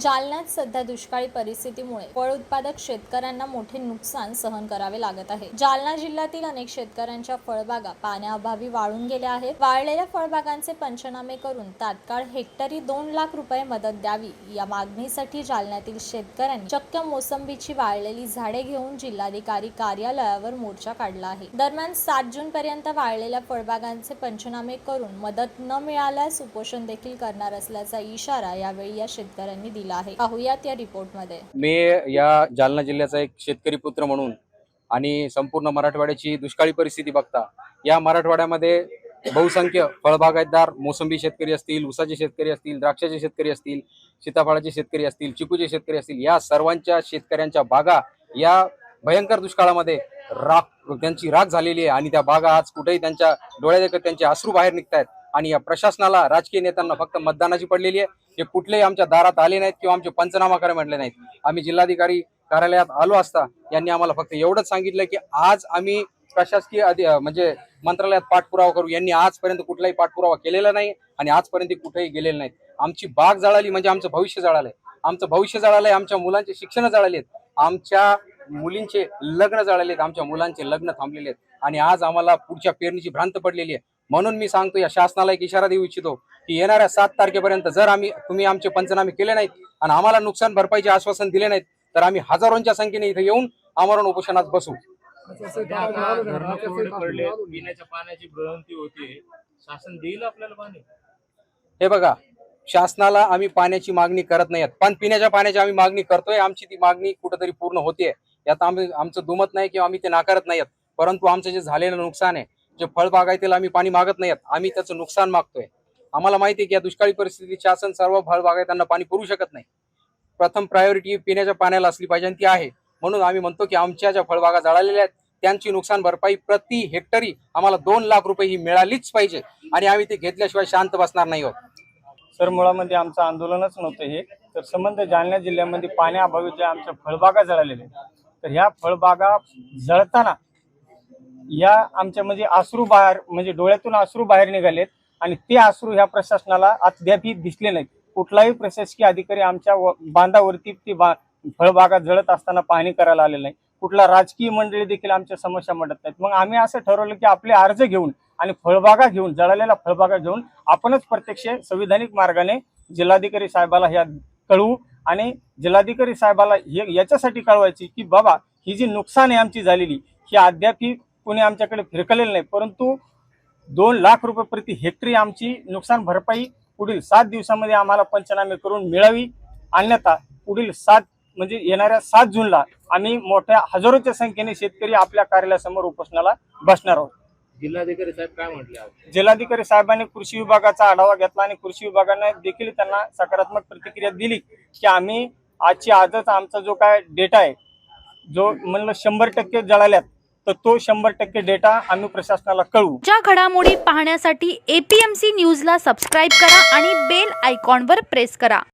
जालन्यात सध्या दुष्काळी परिस्थितीमुळे फळ उत्पादक शेतकऱ्यांना मोठे नुकसान सहन करावे लागत आहे. जालना जिल्ह्यातील अनेक शेतकऱ्यांच्या फळबागा पाण्याअभावी वाळून गेल्या आहेत. वाळलेल्या फळबागांचे पंचनामे करून तात्काळ हेक्टरी दोन लाख रुपये मदत द्यावी या मागणीसाठी जालन्यातील शेतकऱ्यांनी चक्क मोसंबीची वाळलेली झाडे घेऊन जिल्हाधिकारी कार्यालयावर मोर्चा काढला आहे. दरम्यान सात जून पर्यंत वाळलेल्या फळबागांचे पंचनामे करून मदत न मिळाल्यास उपोषण देखील करणार असल्याचा इशारा यावेळी या शेतकऱ्यांनी दिला. आहे. पाहुयात या रिपोर्टमध्ये. मी या जालना जिल्ह्याचा एक शेतकरी पुत्र म्हणून आणि संपूर्ण मराठवाड्याची दुष्काळी परिस्थिती बघता या मराठवाड्यामध्ये बहुसंख्य फळबागायतदार मोसंबी शेतकरी असतील ऊसाचे शेतकरी असतील द्राक्षाचे शेतकरी असतील सीताफळाचे शेतकरी असतील चिकूचे शेतकरी असतील या सर्वांच्या शेतकऱ्यांच्या बागा या भयंकर दुष्काळामध्ये राख त्यांची राख झालेली आहे आणि त्या बागा आज कुठेही त्यांच्या डोळ्यादेखत त्यांचे अश्रू बाहेर निघत आहेत आणि या प्रशासनाला राजकीय नेत्यांना फक्त मतदानाची पडलेली आहे. हे कुठलेही आमच्या दारात आले नाहीत किंवा आमचे पंचनामा करायला म्हटले नाहीत. आम्ही जिल्हाधिकारी कार्यालयात आलो असता यांनी आम्हाला फक्त एवढंच सांगितलं की आज आम्ही प्रशासकीय अधि म्हणजे मंत्रालयात पाठपुरावा करू. यांनी आजपर्यंत कुठलाही पाठपुरावा केलेला नाही आणि आजपर्यंत कुठेही गेलेले नाहीत. आमची बाग जळाली म्हणजे आमचं भविष्य जळालंय. आमचं भविष्य जळालंय आमच्या मुलांचे शिक्षण जळाले आहेत. आमच्या मुलींचे लग्न जळाले आहेत आमच्या मुलांचे लग्न थांबलेले आहेत. आणि आज आम्हाला पुढच्या पेरणीची भ्रांत पडलेली आहे. म्हणून मी सांगतो या शासनाला एक इशारा देऊ इच्छितो की येणाऱ्या सात तारखेपर्यंत जर आम्ही तुम्ही आमचे पंचनामे केले नाहीत आणि आम्हाला नुकसान भरपाईचे आश्वासन दिले नाहीत तर आम्ही हजारोंच्या संख्येने इथे येऊन आमरण उपोषणात बसू. पाण्याची शासन देईल आपल्याला पाणी हे बघा शासनाला आम्ही पाण्याची मागणी करत नाही पण पिण्याच्या पाण्याची आम्ही मागणी करतोय आमची ती मागणी कुठेतरी पूर्ण होतीये. यात आम्ही आमचं दुमत नाही किंवा आम्ही ते नाकारत नाहीत परंतु आमचं जे झालेलं नुकसान आहे जे फळबागायतील आम्ही पाणी मागत नाहीत आम्ही त्याचं नुकसान मागतोय. आम्हाला माहिती आहे की या दुष्काळी परिस्थितीत शासन सर्व फळबागायतांना पाणी पुरू शकत नाही. प्रथम प्रायोरिटी पिण्याच्या पाण्याला असली पाहिजे आणि ती आहे. म्हणून आम्ही म्हणतो की आमच्या ज्या फळबागा जळालेल्या आहेत त्यांची नुकसान भरपाई प्रति हेक्टरी आम्हाला दोन लाख रुपये ही मिळालीच पाहिजे. आणि आम्ही ते घेतल्याशिवाय शांत बसणार नाही आहोत. सर मुळामध्ये आमचं आंदोलनच नव्हतं हे. तर संबंध जालना जिल्ह्यामध्ये पाण्याअभावी ज्या आमच्या फळबागा जळालेल्या आहेत तर ह्या फळबागा जळताना या आमच्या म्हणजे अश्रू बाहेर म्हणजे डोळ्यातून अश्रू बाहेर निघालेत आणि ते अश्रू ह्या प्रशासनाला अद्यापही दिसले नाहीत. कुठलाही प्रशासकीय अधिकारी आमच्या व- बांधावरती ती बा फळबागा जळत असताना पाहणी करायला आलेलं नाही कुठला राजकीय मंडळी देखील आमच्या समस्या मांडत नाहीत. मग आम्ही असं ठरवलं की आपले अर्ज घेऊन आणि फळबागा घेऊन जळालेला फळबागा घेऊन आपणच प्रत्यक्ष संविधानिक मार्गाने जिल्हाधिकारी साहेबाला ह्या कळवू आणि जिल्हाधिकारी साहेबाला हे याच्यासाठी कळवायची की बाबा ही जी नुकसान आहे आमची झालेली ही अद्यापही कुणी आमच्याकडे फिरकलेलं नाही परंतु दोन लाख रुपये प्रति हेक्टरी आमची नुकसान भरपाई पुढील सात दिवसामध्ये आम्हाला पंचनामे करून मिळावी. अन्यथा पुढील सात म्हणजे येणाऱ्या सात जूनला आम्ही मोठ्या हजारोच्या संख्येने शेतकरी आपल्या कार्यालयासमोर उपोषणाला बसणार आहोत. जिल्हाधिकारी साहेब काय म्हटले जिल्हाधिकारी साहेबांनी कृषी विभागाचा आढावा घेतला आणि कृषी विभागाने देखील त्यांना सकारात्मक प्रतिक्रिया दिली की आम्ही आजची आजच आमचा जो काय डेटा आहे जो म्हणलं शंभर टक्के जळाल्यात तर तो शंभर टक्के डेटा आम्ही प्रशासनाला कळवू. ज्या घडामोडी पाहण्यासाठी एपीएमसी न्यूजला सबस्क्राईब करा आणि बेल आयकॉनवर प्रेस करा.